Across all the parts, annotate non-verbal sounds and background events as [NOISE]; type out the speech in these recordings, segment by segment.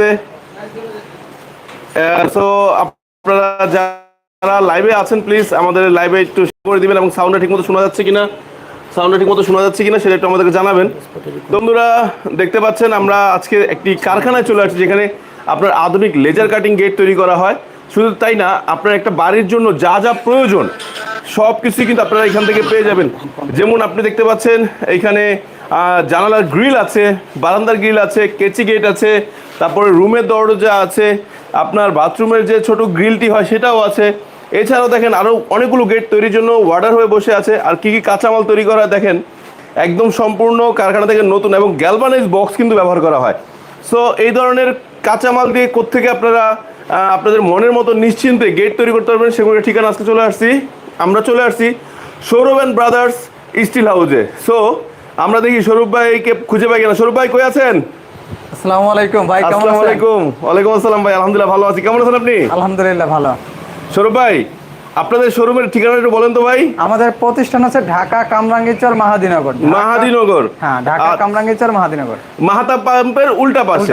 গেছে সো আপনারা যারা লাইভে আছেন প্লিজ আমাদের লাইভে একটু করে দিবেন এবং সাউন্ডটা ঠিকমতো শোনা যাচ্ছে কিনা। সাউন্ডটা ঠিকমতো শোনা যাচ্ছে কিনা সেটা একটু আমাদেরকে জানাবেন। বন্ধুরা দেখতে পাচ্ছেন আমরা আজকে একটি কারখানায় চলে আসছি যেখানে আপনার আধুনিক লেজার কাটিং গেট তৈরি করা হয়। শুধু তাই না আপনার একটা বাড়ির জন্য যা যা প্রয়োজন সব কিছুই কিন্তু আপনারা এখান থেকে পেয়ে যাবেন। যেমন আপনি দেখতে পাচ্ছেন এইখানে আহ, জানালার গ্রিল আছে, বারান্দার গ্রিল আছে, কেচি গেট আছে, তারপরে রুমের দরজা আছে, আপনার বাথরুমের যে ছোট গ্রিলটি হয় সেটাও আছে। এছাড়াও দেখেন আরও অনেকগুলো গেট তৈরির জন্য ওয়ার্ডার হয়ে বসে আছে। আর কি কী কাঁচামাল তৈরি করা দেখেন, একদম সম্পূর্ণ কারখানা থেকে নতুন এবং গ্যালভানাইজ বক্স কিন্তু ব্যবহার করা হয়। সো এই ধরনের কাঁচামাল দিয়ে কোত্থেকে আপনারা আপনাদের মনের মতো নিশ্চিন্তে গেট তৈরি করতে পারবেন সেগুলোর ঠিকানা আজকে চলে আসছি। আমরা চলে আসছি সৌরভ অ্যান্ড ব্রাদার্স স্টিল হাউসে সো আমরা দেখি সৌরভ ভাইকে খুঁজে পাই কিনা। সৌরভ ভাই কই আছেন? আসসালামু আলাইকুম ভাই কেমন আছেন? আলাইকুম ওয়ালাইকুম আসসালাম ভাই আলহামদুলিল্লাহ ভালো আছি। কেমন আছেন আপনি? আলহামদুলিল্লাহ ভালো। সৌরভ ভাই আপনাদের শোরুমের ঠিকানা একটু বলেন তো ভাই। আমাদের প্রতিষ্ঠান আছে ঢাকা কামরাঙ্গীরচর মাহাদিনগর। মাহাদিনগর। হ্যাঁ ঢাকা আর- কামরাঙ্গীরচর মাহাদিনগর। মাহাতা পাম্পের উল্টা পাশে।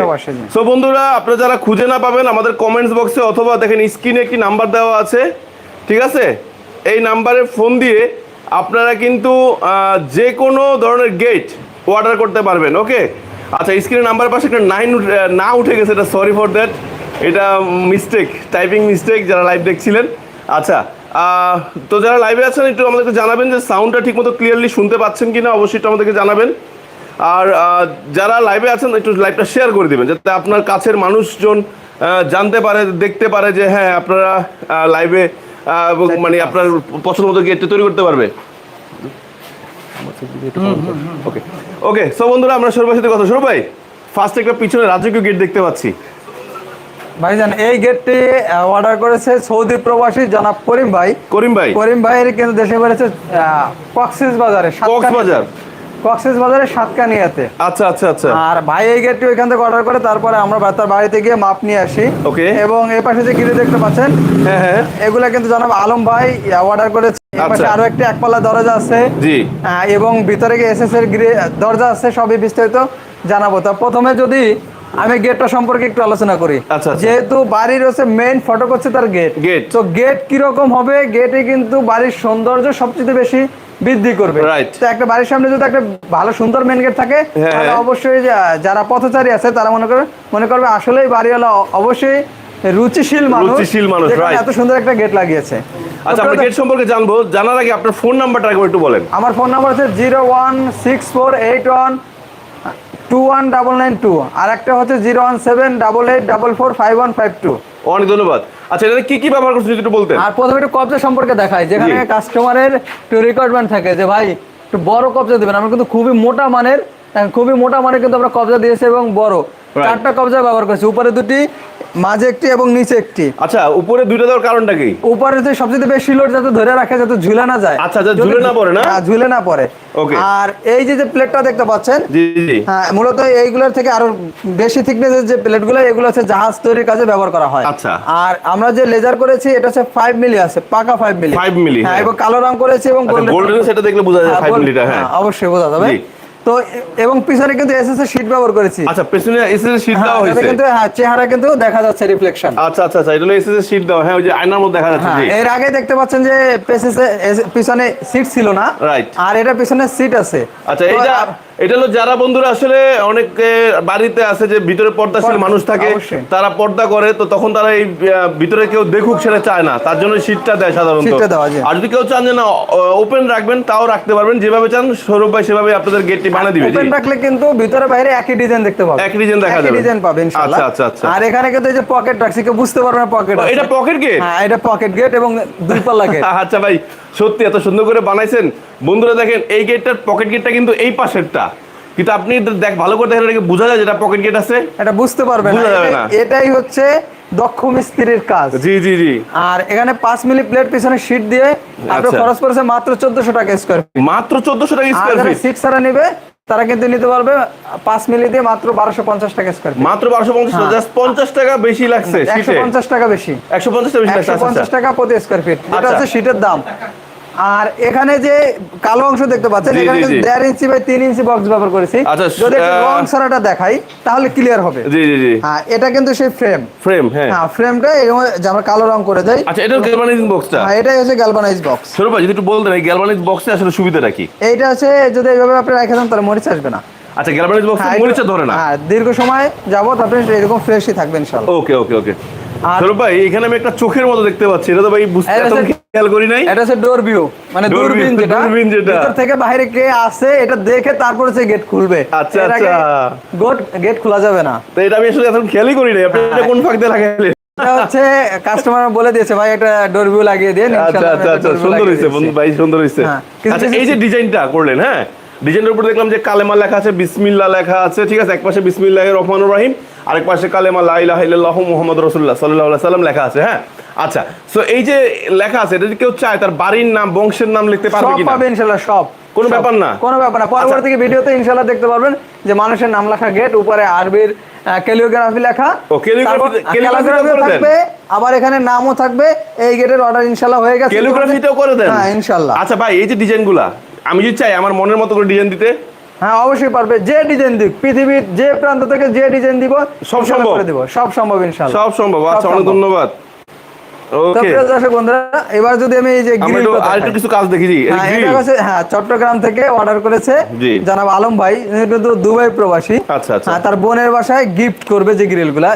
সো বন্ধুরা আপনারা যারা খুঁজে না পাবেন আমাদের কমেন্টস বক্সে অথবা দেখেন স্ক্রিনে একটি নাম্বার দেওয়া আছে। ঠিক আছে? এই নাম্বারে ফোন দিয়ে আপনারা কিন্তু যে কোনো ধরনের গেট অর্ডার করতে পারবেন ওকে আচ্ছা স্ক্রিনের নাম্বার পাশে একটা নাইন না উঠে গেছে, এটা সরি ফর দ্যাট এটা মিস্টেক টাইপিং মিস্টেক যারা লাইভ দেখছিলেন। আচ্ছা তো যারা লাইভে আছেন, একটু আমাদেরকে জানাবেন যে সাউন্ডটা ঠিকমতো ক্লিয়ারলি শুনতে পাচ্ছেন কি না অবশ্যই একটু আমাদেরকে জানাবেন। আর যারা লাইভে আছেন, একটু লাইভটা শেয়ার করে দেবেন, যাতে আপনার কাছের মানুষজন জানতে পারে, দেখতে পারে যে হ্যাঁ আপনারা লাইভে মানে আপনার পছন্দ মতো গেটটা তৈরি করতে পারবে। ওকে। ওকে সো বন্ধুরা আমরা সৌরভের সাথে কথা সৌরভ ভাই ফার্স্ট একটা পিছনে রাজকীয় গেট দেখতে পাচ্ছি। ভাইজান এই গেটটি অর্ডার করেছে সৌদি প্রবাসী জনাব করিম ভাই। করিম ভাই। করিম ভাইয়ের কিন্তু দেশে বেড়েছে কক্সিস বাজারে কক্সবাজার। কক্সিস বাজারে সাতকানিয়াতে আচ্ছা আচ্ছা আচ্ছা। আর ভাই এই গেটটি ওইখান থেকে অর্ডার করে তারপরে আমরা তার বাড়িতে গিয়ে মাপ নিয়ে আসি। ওকে। এবং এ পাশে যে গিরে দেখতে পাচ্ছেন হ্যাঁ হ্যাঁ। এগুলা কিন্তু জনাব আলম ভাই অর্ডার করেছে। আচ্ছা। আরও একটি একপাল্লা দরজা আছে। জি। এবং ভিতরে গিয়ে এস এর দরজা আছে সবই বিস্তারিত জানাব। তা প্রথমে যদি আমি গেটটা সম্পর্কে একটু আলোচনা করি। আচ্ছা, আচ্ছা। যেহেতু বাড়ির হচ্ছে মেইন ফটক হচ্ছে তার গেট Gate। তো গেট কীরকম হবে? গেটে কিন্তু বাড়ির সৌন্দর্য সবচেয়ে বেশি বৃদ্ধি করবে। তো একটা বাড়ির সামনে যদি একটা ভালো সুন্দর মেন গেট থাকে হ্যাঁ, তাহলে হ্যাঁ। অবশ্যই যারা পথচারী আছে তারা মনে করবে মনে করবে আসলেই বাড়িওয়ালা অবশ্যই রুচিশীল মানুষ। রুচিশীল মানুষ, এত সুন্দর একটা গেট লাগিয়েছে। আচ্ছা আমরা গেট সম্পর্কে জানব। জানার আগে আপনার ফোন নাম্বারটা একটু বলেন। আমার ফোন নাম্বার হচ্ছে zero one six four eight one two one double nine two আর একটা হচ্ছে zero one seven double eight double four five one five two অনেক ধন্যবাদ। আচ্ছা এটা কি কি ব্যবহার করছেন যদি একটু বলতে আর প্রথমে একটু কবজা সম্পর্কে দেখায় যেখানে কাস্টমারের একটু রিকোয়ারমেন্ট থাকে যে ভাই একটু বড় কবজা দেবেন। আমরা কিন্তু খুবই মোটা মানের খুবই মোটা মানের কিন্তু আমরা কবজা দিয়েছি এবং বড়. চারটা কবজা ব্যবহার করেছি। উপরে দুটি মাঝে একটি এবং নিচে একটি। আচ্ছা উপরে দুইটা দেওয়ার কারণটা কি? উপরে যে সবচেয়ে বেশি লোড যাতে ধরে রাখে যাতে ঝুলে না যায়। আচ্ছা, যাতে ঝুলে না পড়ে না? হ্যাঁ, ঝুলে না পড়ে। Okay. আর এই যে যে প্লেটটা দেখতে পাচ্ছেন জি জি হ্যাঁ মূলত এইগুলোর থেকে আরও বেশি থিকনেসের যে প্লেটগুলো এগুলো হচ্ছে জাহাজ তৈরির কাজে ব্যবহার করা হয়। আচ্ছা। আর আমরা যে লেজার করেছি এটা হচ্ছে ফাইভ মিলি আছে পাকা ফাইভ মিলি 5 মিলি, হ্যাঁ হ্যাঁ। এবং কালো রং করেছি এবং আচ্ছা গোল্ডেন সেটা দেখলে বোঝা যায় হ্যাঁ, 5 মিলিটা হ্যাঁ। হ্যাঁ, অবশ্যই বোঝা যাবে। জি। তো এবং পিছনে কিন্তু এসএস এর শীট ব্যবহার করেছি। আচ্ছা পেছনে এসএস শীট হ্যাঁ, দেওয়া হয়েছে। কিন্তু হ্যাঁ চেহারা কিন্তু দেখা যাচ্ছে রিফ্লেকশন আচ্ছা আচ্ছা আচ্ছা এটা হলো এসএস শীট দেওয়া হ্যাঁ ওই যে আয়নার মধ্যে দেখা যাচ্ছে হ্যাঁ এর আগে দেখতে পাচ্ছেন যে এস- পিছনে সিট ছিল না Right. আর এটা পিছনে সিট আছে। আচ্ছা এটা এটা হলো যারা বন্ধুরা আসলে অনেক বাড়িতে আছে যে ভিতরে পর্দাশীল পর্দা, মানুষ থাকে তারা পর্দা করে তো তখন তারা এই ভিতরে কেউ দেখুক সেটা চায় না তার জন্য শীটটা দেয় সাধারণত। আর যদি কেউ চান যে না ওপেন রাখবেন তাও রাখতে পারবেন যেভাবে চান সৌরভ ভাই সেভাবে আপনাদের গেটটি বানিয়ে দিবে ওপেন রাখলে কিন্তু ভিতরে বাইরে একই ডিজাইন দেখতে পাবেন একই ডিজাইন দেখা যাবে। ডিজাইন পাবেন ইনশাআল্লাহ। আচ্ছা, আচ্ছা, আচ্ছা। আর এখানে কিন্তু এই যে পকেট রাখছি কেউ বুঝতে পারবে না পকেট এটা পকেট গেট হ্যাঁ এটা পকেট গেট এবং দুই পাল্লা গেট [LAUGHS] আচ্ছা ভাই সত্যি এত সুন্দর করে বানাইছেন। বন্ধুরা দেখেন এই গেটটার পকেট গেটটা কিন্তু এই পাশেরটা। কিন্তু আপনি দেখ ভালো করে দেখেন এটাকে বোঝা যায় যেটা পকেট গেট আছে? এটা বুঝতে পারবে না। বোঝা যাবে না। এটাই- হচ্ছে দক্ষ মিস্ত্রির কাজ। জি জি জি। আর এখানে পাঁচ মিলি প্লেট পিছনে শীট দিয়ে আপনার আচ্ছা। খরচ পড়েছে মাত্র চোদ্দশো টাকা স্কোয়ার ফিট মাত্র চোদ্দশো টাকা স্কোয়ার যারা ফিট সিট ছাড়া নিবে তারা কিন্তু নিতে পারবে পাঁচ মিলি দিয়ে মাত্র বারোশো পঞ্চাশ টাকা স্কোয়ার ফিট মাত্র বারোশো পঞ্চাশ। জাস্ট পঞ্চাশ টাকা বেশি লাগছে একশো পঞ্চাশ টাকা বেশি একশো পঞ্চাশ টাকা বেশি একশো আচ্ছা, পঞ্চাশ আচ্ছা। টাকা প্রতি স্কোয়ার ফিট এটা আচ্ছা। হচ্ছে শীতের দাম আর এখানে যে কালো অংশ দেখতে পাচ্ছেন এখানে কিন্তু। দেড় ইঞ্চি বাই তিন ইঞ্চি বক্স ব্যবহার করেছি। আচ্ছা, যদি একটু রং সারাটা দেখাই তাহলে ক্লিয়ার হবে। জি জি জি। হ্যাঁ এটা কিন্তু সেই ফ্রেম ফ্রেম হ্যাঁ। হ্যাঁ ফ্রেমটা এরকম যে আমরা কালো রং করে দেই। আচ্ছা এটা গ্যালভানাইজিং বক্সটা হ্যাঁ এটাই হচ্ছে গ্যালভানাইজ বক্স সরু ভাই যদি একটু বলতেন এই গ্যালভানাইজ বক্সে আসলে সুবিধাটা কি? এইটা হচ্ছে যদি এইভাবে আপনি রেখে দেন তাহলে মরিচ আসবে না। আচ্ছা গ্যালভানাইজ বক্সে মরিচা ধরে না? হ্যাঁ দীর্ঘ সময় যাবত আপনি এরকম ফ্রেশই থাকবেন ইনশাআল্লাহ। ওকে ওকে ওকে ভাই এখানে আমি একটা চোখের মতো দেখতে পাচ্ছি। এটা তো ভাই বুঝতে এটা এত হচ্ছে- খেয়াল করি নাই। এটা হচ্ছে ডোর ভিউ মানে দূরবীন যেটা। দূরবীন যেটা। ভিতর থেকে বাইরে কে আসে এটা দেখে তারপরে সে গেট খুলবে। আচ্ছা, আচ্ছা। গোট গেট খোলা যাবে না। তো এটা আমি আসলে এখন খেয়ালই করি নাই। আপনি এটা কোন ফাঁক লাগাইলেন? এটা হচ্ছে কাস্টমার বলে দিয়েছে ভাই একটা ডোর ভিউ লাগিয়ে দিন আচ্ছা আচ্ছা আচ্ছা। সুন্দর হয়েছে বন্ধু ভাই সুন্দর হ্যাঁ, আচ্ছা এই যে ডিজাইনটা করলেন হ্যাঁ? ডিজাইনের উপর দেখলাম যে কালেমা লেখা আছে বিসমিল্লা লেখা আছে ঠিক আছে? এক পাশে বিসমিল্লাহ রহমান রহিম। আরেক পাশে কালেমা লা ইলাহা ইল্লাল্লাহু মুহাম্মাদুর রাসূলুল্লাহ সাল্লাল্লাহু আলাইহি সাল্লাম লেখা আছে হ্যাঁ? আচ্ছা সো এই যে লেখা আছে এটা যদি কেউ চায় তার বাড়ির নাম বংশের নাম লিখতে পারবে সব পাবে ইনশাআল্লাহ সব। কোনো ব্যাপার না? কোনো ব্যাপার না। পরবর্তী ভিডিওতে ইনশাআল্লাহ দেখতে পারবেন যে মানুষের নাম লেখা গেট উপরে আরবির ক্যালিওগ্রাফি লেখা? থাকবে আবার এখানে নামও থাকবে এই গেটের অর্ডার ইনশাআল্লাহ হয়ে গেছে। ক্যালিগ্রাফিটাও করে দেন। হ্যাঁ ইনশাআল্লাহ। আচ্ছা ভাই এই যে ডিজাইনগুলা আমি যদি চাই আমার মনের মতো করে ডিজাইন দিতে হ্যাঁ অবশ্যই পারবে। যে ডিজাইন দিক পৃথিবীর যে প্রান্ত থেকে যে ডিজাইন দিব সব সম্ভব? করে দিব। সব সম্ভব ইনশাআল্লাহ সব সম্ভব। আচ্ছা অনেক ধন্যবাদ। ওকে দর্শক বন্ধুরা এবার যদি আমি এই যে আমরা গ্রিল একটু কিছু কাজ দেখি জি হ্যাঁ হ্যাঁ চট্টগ্রাম থেকে অর্ডার করেছে জি। আলম ভাই। কিন্তু দুবাই প্রবাসী। আচ্ছা, আচ্ছা। হ্যাঁ, তার বোনের বাসায় গিফট করবে যে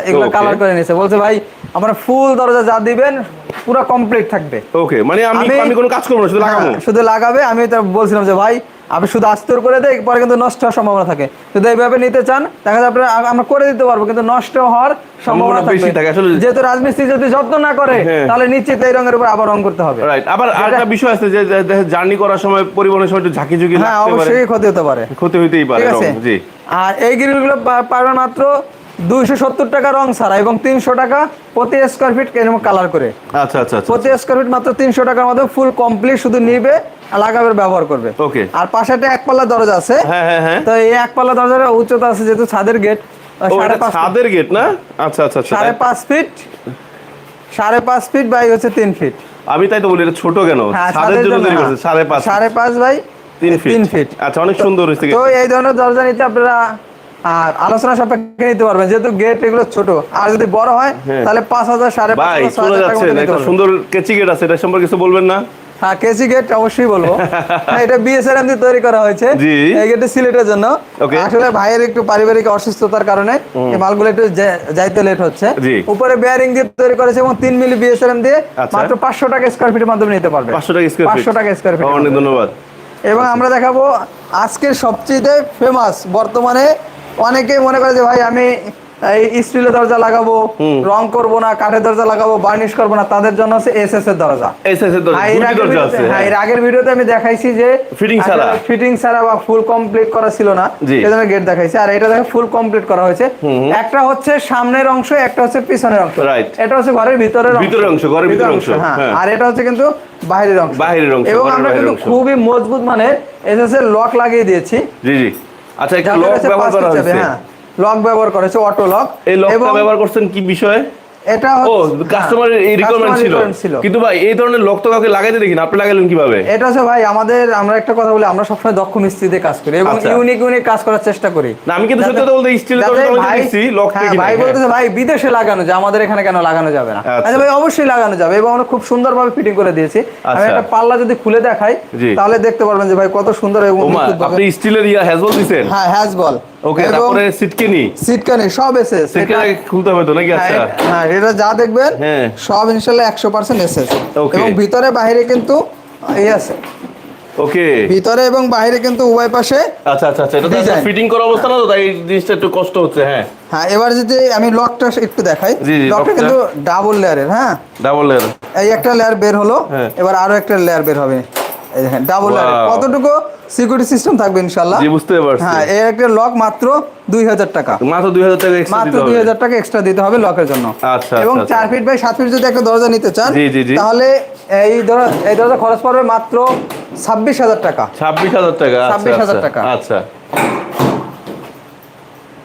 এগুলো. কালার করে নিয়েছে। বলছে ভাই আমরা ফুল দরজা যা দিবেন পুরো কমপ্লিট থাকবে। ওকে মানে আমি আমি- আমি কোনো কাজ করব না শুধু লাগাবো? শুধু লাগাবে। আমি তো বলছিলাম যে ভাই আপনি শুধু আস্তর করে দেয় পরে কিন্তু নষ্ট হওয়ার সম্ভাবনা থাকে। যদি এইভাবে নিতে চান দেখা যায় আপনার আমরা করে দিতে পারব কিন্তু নষ্ট হওয়ার সম্ভাবনা থাকে, আসলে- যেহেতু রাজমিস্ত্রি যদি যত্ন না করে হ্যাঁ। তাহলে নিশ্চিত এই রঙের উপর আবার রং করতে হবে। রাইট আবার আরেকটা বিষয় আছে যে জার্নি করার সময় পরিবহনের সময় একটু ঝাঁকি ঝুঁকি হ্যাঁ অবশ্যই ক্ষতি হতে পারে। ক্ষতি হইতেই পারে জি। আর এই গ্রিলগুলো পা- মাত্র দুইশো সত্তর টাকা রং ছাড়া এবং তিনশো টাকা প্রতি স্কোয়ার ফিট কালার করে। আচ্ছা আচ্ছা আচ্ছা প্রতি স্কোয়ার ফিট মাত্র তিনশো টাকার মধ্যে ফুল কমপ্লিট শুধু নিবে। আর লাগাবে ব্যবহার করবে। Okay. আর পাশে একটা এক পাল্লা দরজা আছে। হ্যাঁ হ্যাঁ হ্যাঁ। তো এই এক পাল্লা দরজার উচ্চতা আছে যেহেতু ছাদের গেট ছাদের গেট না? আচ্ছা আচ্ছা আচ্ছা। সাড়ে পাঁচ ফিট সাড়ে পাঁচ ফিট বাই হচ্ছে তিন ফিট আমি তাই তো বলি এটা ছোট কেন? হ্যাঁ, ছাদের জন্য তৈরি। করছে সাড়ে পাঁচ সাড়ে পাঁচ বাই তিন ফিট তিন ফিট আচ্ছা অনেক সুন্দর হয়েছে তো এই ধরনের দরজা নিতে আপনারা আর আলোচনা সাপেক্ষে নিতে পারবেন যেহেতু গেট এগুলো ছোট। আর যদি বড় হয় হ্যাঁ। তাহলে পাঁচ হাজার সাড়ে পাঁচ হাজার। সুন্দর কেচি গেট আছে এটা সম্পর্কে কিছু বলবেন না? হ্যাঁ কেসি গেট অবশ্যই বলব। [LAUGHS] হ্যাঁ, এটা বিএসআরএম দিয়ে তৈরি করা হয়েছে। এই সিলেটের জন্য। আসলে ভাইয়ের একটু পারিবারিক অসুস্থতার কারণে এই মালগুলো একটু যাইতে লেট হচ্ছে। উপরে বেয়ারিং দিয়ে তৈরি করেছে এবং তিন মিলি বিএসআরএম দিয়ে আচ্ছা। মাত্র পাঁচশো টাকা স্কোয়ার ফিটের মাধ্যমে নিতে পারবে। পাঁচশো টাকা স্কোয়ার পাঁচশো টাকা স্কোয়ার ফিট অনেক ধন্যবাদ। এবং আমরা দেখাবো আজকের সবচেয়ে ফেমাস বর্তমানে অনেকেই মনে করে যে ভাই আমি স্টিলের দরজা লাগাবো রং করব না কাঠের দরজা লাগাবো বার্নিশ করব না তাদের জন্য হচ্ছে এস এস এর দরজা। এর হ্যাঁ, এর আগের ভিডিওতে- আমি দেখাইছি যে Fitting ছাড়া। ফিটিং ছাড়া বা ফুল কমপ্লিট করা ছিল না সেজন্য গেট দেখাইছি। আর এটা দেখে ফুল কমপ্লিট করা হয়েছে। একটা হচ্ছে সামনের অংশ একটা হচ্ছে পিছনের অংশ। এটা হচ্ছে ঘরের ভিতরের ভিতরের অংশ, ঘরের ভিতরের অংশ, হ্যাঁ। হ্যাঁ। আর এটা হচ্ছে কিন্তু বাইরের অংশ। বাহিরের অংশ, এবং আমরা কিন্তু খুবই মজবুত মানে এস এস এর লক লাগিয়ে দিয়েছি। জি জি। আচ্ছা একটা লক ব্যবহার করা হয়েছে। হ্যাঁ। লক ব্যবহার করেছে অটো লক এই লকটা ব্যবহার করছেন কি বিষয়ে? এটা ও কাস্টমারের এই হ্যাঁ, রিকোয়ারমেন্ট ছিল। কিন্তু ভাই এই ধরনের লক তো কাউকে লাগাইতে দেখি আপনি লাগাইলেন কীভাবে? এটা হচ্ছে ভাই আমাদের আমরা একটা কথা বলি আমরা সবসময় দক্ষ মিস্ত্রি দিয়ে কাজ করি এবং আচ্ছা। ইউনিক ইউনিক কাজ করার চেষ্টা করি। না, আমি কিন্তু সত্যি বলতে ভাই- দেখছি, লক ভাই হ্যাঁ। বলতেছে ভাই বিদেশে লাগানো যায় আমাদের এখানে কেন লাগানো যাবে না? আচ্ছা। আচ্ছা ভাই অবশ্যই লাগানো যাবে এবং আমরা খুব সুন্দরভাবে ফিটিং করে দিয়েছি। আমি আচ্ছা। একটা পাল্লা যদি খুলে দেখাই তাহলে দেখতে পারবেন যে ভাই কত সুন্দর এবং আপনি স্টিলের ইয়া হ্যাজবল দিছেন? হ্যাঁ হ্যাজ বল ওকে তারপরে সিটকেনি সিটকানি সব এসে সিটকেনি খুলতে হবে তো নাকি? আচ্ছা। হ্যাঁ এটা যা দেখবেন হ্যাঁ। সব এসেস Okay. এবং ভিতরে বাইরে কিন্তু এই আছে। ওকে। ভিতরে এবং বাইরে কিন্তু উভয় পাশে আচ্ছা আচ্ছা আচ্ছা এটা তো ফিটিং করা অবস্থা না তো তাই জিনিসটা একটু কষ্ট হচ্ছে হ্যাঁ। হ্যাঁ এবার যদি আমি লকটা একটু দেখাই লকটা কিন্তু ডাবল লেয়ারের হ্যাঁ। ডাবল লেয়ার এই একটা লেয়ার বের হলো হ্যাঁ। এবার আরও একটা লেয়ার বের হবে। এই দেখেন ডাবল কতটুকু? সিকিউরিটি সিস্টেম থাকবে জি বুঝতে পারছি। হ্যাঁ এর একটা লক মাত্র দুই হাজার টাকা। মাত্র দুই হাজার টাকা এক্সট্রা মাত্র টাকা এক্সট্রা দিতে হবে লকের জন্য। আচ্ছা, এবং আচ্ছা, চার ফিট বাই ফিট যদি একটা দরজা নিতে চান। তাহলে এই এই দরজা খরচ পড়বে মাত্র ছাব্বিশ হাজার টাকা। ছাব্বিশ হাজার টাকা আচ্ছা, 26,000 আচ্ছা, টাকা। আচ্ছা।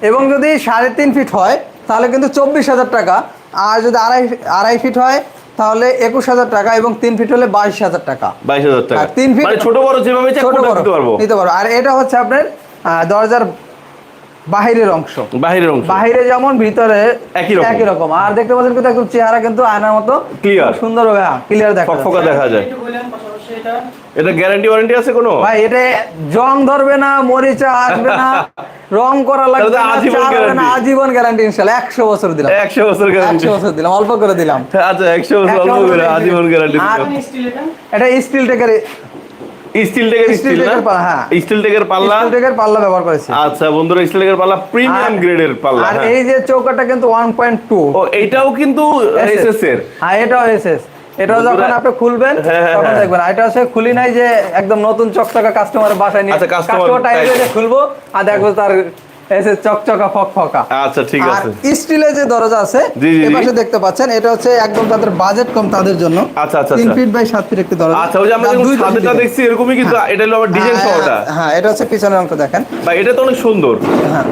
এবং যদি সাড়ে তিন ফিট হয় তাহলে কিন্তু চব্বিশ হাজার টাকা। আর যদি আড়াই আড়াই ফিট হয় তাহলে একুশ হাজার টাকা এবং তিন ফিট হলে বাইশ হাজার টাকা। বাইশ হাজার টাকা। তিন ফিট- মানে ছোট বড় যেভাবে ছোট বড়। নিতে পারব? আর এটা হচ্ছে আপনার দরজার বাহিরের অংশ। বাহিরের অংশ। বাহিরে যেমন ভিতরে একই রকম। একই রকম। আর দেখতে পাচ্ছেন কিন্তু একদম চেহারা কিন্তু আয়নার মতো। খুব সুন্দর হবে ক্লিয়ার দেখা। ফকফকা দেখা যায়। এটা গ্যারান্টি ওয়ারেন্টি আছে কোনো? ভাই এটা জং ধরবে না মরিচা আসবে না। [LAUGHS] রং করা লাগবে না আজীবন গ্যারান্টি ইনশাআল্লাহ একশো বছর দিলাম। একশো বছর গ্যারান্টি একশো বছর দিলাম অল্প করে দিলাম। [LAUGHS] আচ্ছা একশো বছর অল্প করে আজীবন গ্যারান্টি মানে এটা স্টিল টেকের স্টিল টেকের স্টিল পাল্লা, হ্যাঁ। স্টিল টেকের পাল্লা? স্টিল টেকের পাল্লা ব্যবহার করেছি। আচ্ছা বন্ধুরা স্টিল টেকের পাল্লা প্রিমিয়াম গ্রেডের পাল্লা আর হ্যাঁ। এই যে চৌকাটা কিন্তু ওয়ান পয়েন্ট টু ও এইটাও কিন্তু এসএস এর হ্যাঁ এটাও এসএস এটাও যখন আপনি খুলবেন হ্যাঁ, হ্যাঁ, তখন হ্যাঁ। দেখবেন। এটা হচ্ছে খুলি নাই যে একদম নতুন চকচকা কাস্টমার বাসায় নিয়ে আচ্ছা, কাস্টমার টাইম। যে খুলবো আর দেখব তার এসে চকচকা ফক ফকা। আচ্ছা ঠিক আছে। স্টিলের যে দরজা আছে এই পাশে দেখতে পাচ্ছেন এটা হচ্ছে একদম তাদের বাজেট কম তাদের জন্য। আচ্ছা, আচ্ছা, তিন আচ্ছা। ফিট বাই সাত ফিট একটি দরজা। আচ্ছা ওই যে আমরা দুই পাশে দেখছি এরকমই কিন্তু এটা হলো আবার ডিজাইন সহটা হ্যাঁ এটা হচ্ছে পিছনের অংশ দেখেন। বা এটা তো অনেক সুন্দর। হ্যাঁ।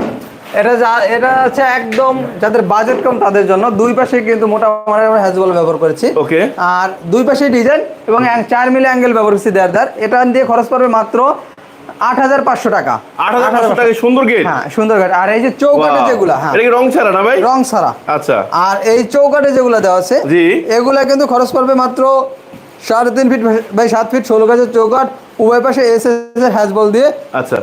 এটা যা এটা হচ্ছে একদম যাদের বাজেট কম তাদের জন্য। দুই পাশে কিন্তু মোটামুটি হ্যাজবল ব্যবহার করেছি। ওকে আর দুই পাশে ডিজাইন এবং চার মিলে অ্যাঙ্গেল ব্যবহার করছি দেড় দেড়। এটা দিয়ে খরচ পড়বে মাত্র আট হাজার পাঁচশো টাকা। আট হাজার পাঁচশো টাকা সুন্দর গেট হ্যাঁ সুন্দর গাড়ি আর এই যে চৌকাটে যেগুলা হ্যাঁ। এটা কি রং ছাড়া না ভাই? রং ছাড়া। আচ্ছা। আর এই চৌকাটে যেগুলো দেওয়া আছে জি। এগুলা কিন্তু খরচ পড়বে মাত্র সাড়ে তিন ফিট বাই সাত ফিট ষোলো গাছের চৌকাট উভয় পাশে এস এস হ্যাজবল দিয়ে আচ্ছা।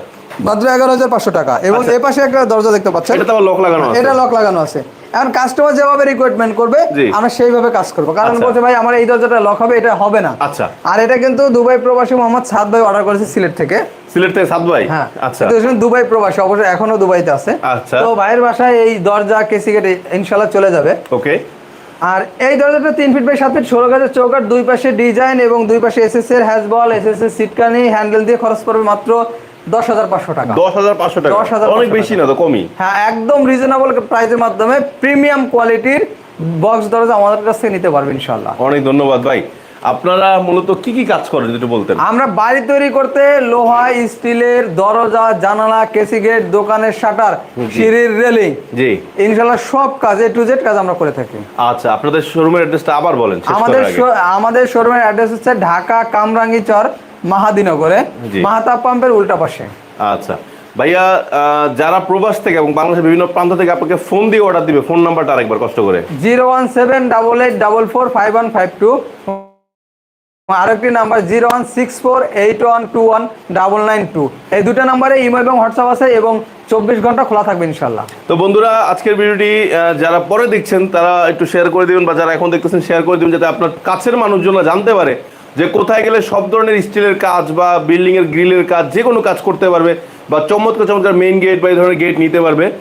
মাত্র এগারো হাজার পাঁচশো টাকা। এবং আচ্ছা। এই পাশে একটা দরজা দেখতে পাচ্ছেন। এটা লক লাগানো আছে। এটা লক লাগানো আছে। এখন কাস্টমার যেভাবে রিকোয়ারমেন্ট করবে আমরা সেইভাবে কাজ করব। কারণ আচ্ছা। বলছে ভাই আমার এই দরজাটা লক হবে এটা হবে না। আচ্ছা। আর এটা কিন্তু দুবাই প্রবাসী মোহাম্মদ সাদ ভাই অর্ডার করেছে সিলেট থেকে। সিলেট থেকে সাত ভাই? হ্যাঁ। আচ্ছা। দুবাই প্রবাসী অবশ্যই এখনও দুবাইতে আছে। আচ্ছা। তো ভাইয়ের বাসায় এই দরজা কেসি ইনশাল্লাহ চলে যাবে। ওকে। আর এই দরজাটা তিন ফিট বাই সাত ফিট ষোলো গাছের চৌকাট দুই পাশে ডিজাইন এবং দুই পাশে এস এস এর হ্যাজবল এস এস এর সিটকানি হ্যান্ডেল দিয়ে খরচ পড়বে মাত্র দশ হাজার পাঁচশো টাকা। দশ হাজার পাঁচশো টাকা? 10,500 অনেক বেশি না তো কমই? হ্যাঁ একদম রিজনেবল প্রাইসের মাধ্যমে প্রিমিয়াম কোয়ালিটির বক্স দরজা আমাদের কাছ থেকে নিতে পারবেন ইনশাল্লাহ অনেক ধন্যবাদ ভাই। আপনারা মূলত কি কি কাজ করেন যদি বলতেন? আমরা বাড়ি তৈরি করতে লোহা স্টিলের দরজা জানালা কেসি গেট দোকানের শাটার সিঁড়ির রেলিং জি। ইনশাল্লাহ সব কাজ এ টু জেড কাজ আমরা করে থাকি। আচ্ছা আপনাদের শোরুমের অ্যাড্রেসটা আবার বলেন আমাদের আমাদের শোরুমের অ্যাড্রেস হচ্ছে ঢাকা কামরাঙ্গি চর মাহাদিনগরে। মাহাতা পাম্পের উল্টা পাশে। আচ্ছা। ভাইয়া যারা প্রবাস থেকে এবং বাংলাদেশের বিভিন্ন প্রান্ত থেকে আপনাকে ফোন দিয়ে অর্ডার দিবে ফোন নাম্বারটা আরেকবার কষ্ট করে। Zero one seven double eight double four five one five two. আরেকটি number zero one six four eight one two one double nine two. এই দুটো নাম্বারে ইমো এবং হোয়াটসঅ্যাপ আছে এবং চব্বিশ ঘণ্টা খোলা থাকবে ইনশাল্লাহ তো বন্ধুরা আজকের ভিডিওটি যারা পরে দেখছেন তারা একটু শেয়ার করে দিবেন বা যারা এখন দেখতেছেন শেয়ার করে দিবেন যাতে আপনার কাছের মানুষজন জানতে পারে। যে কোথায় গেলে সব ধরনের স্টিলের কাজ বা বিল্ডিং এর গ্রিলের কাজ যে কোনো কাজ করতে পারবে বা চমৎকার চমৎকার মেইন গেট বা এই ধরনের গেট নিতে পারবে।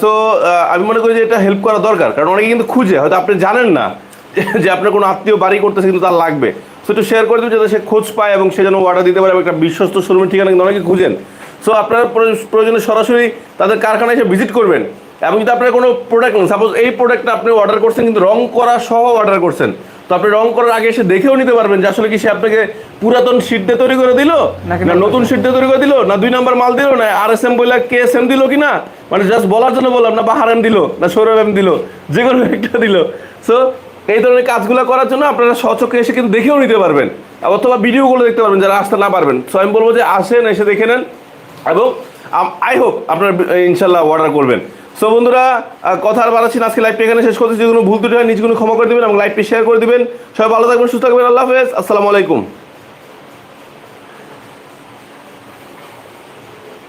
সো আমি মনে করি যে এটা হেল্প করা দরকার, কারণ অনেকে কিন্তু খুঁজে, হয়তো আপনি জানেন না [LAUGHS] যে আপনার কোনো আত্মীয় বাড়ি করতেছে কিন্তু তার লাগবে। সো একটু শেয়ার করে দিন যাতে সে খোঁজ পায় এবং সে যেন অর্ডার দিতে পারে একটা বিশ্বস্ত শোরুমের ঠিকানা কিন্তু অনেকে খুঁজেন। সো আপনারা প্রয়োজ- প্রয়োজনে সরাসরি তাদের কারখানায় এসে ভিজিট করবেন। এবং যদি আপনার কোনো প্রোডাক্ট নেন সাপোজ এই প্রোডাক্টটা আপনি অর্ডার করছেন কিন্তু রং করা সহ অর্ডার করছেন তো আপনি রং করার আগে এসে দেখেও নিতে পারবেন যে আসলে কি সে আপনাকে পুরাতন শীট দিয়ে তৈরি করে দিল? না নতুন শীট দিয়ে তৈরি করে দিল? না দুই নাম্বার মাল দিল? না আর এস এম বইলা কে এস এম দিল কি না মানে জাস্ট বলার জন্য বললাম না বাহার এম দিল না সৌরভ এম দিল যে কোনো একটা দিল। সো এই ধরনের কাজগুলো করার জন্য আপনারা সচক্ষে এসে কিন্তু দেখেও নিতে পারবেন। অথবা ভিডিওগুলো দেখতে পারবেন যারা আসতে না পারবেন। সো আমি বলব যে আসেন এসে দেখে নেন। এবং আই হোপ আপনারা ইনশাল্লাহ অর্ডার করবেন। সো বন্ধুরা কথা আর বাড়াচ্ছি আজকে লাইভটি এখানে শেষ করতেছি। কোনো ভুল ত্রুটি হয় কোনো ক্ষমা করে দেবেন এবং লাইভটি শেয়ার করে দেবেন। সবাই ভালো থাকবেন, সুস্থ থাকবেন। আল্লাহ হাফেজ। আসসালামু আলাইকুম।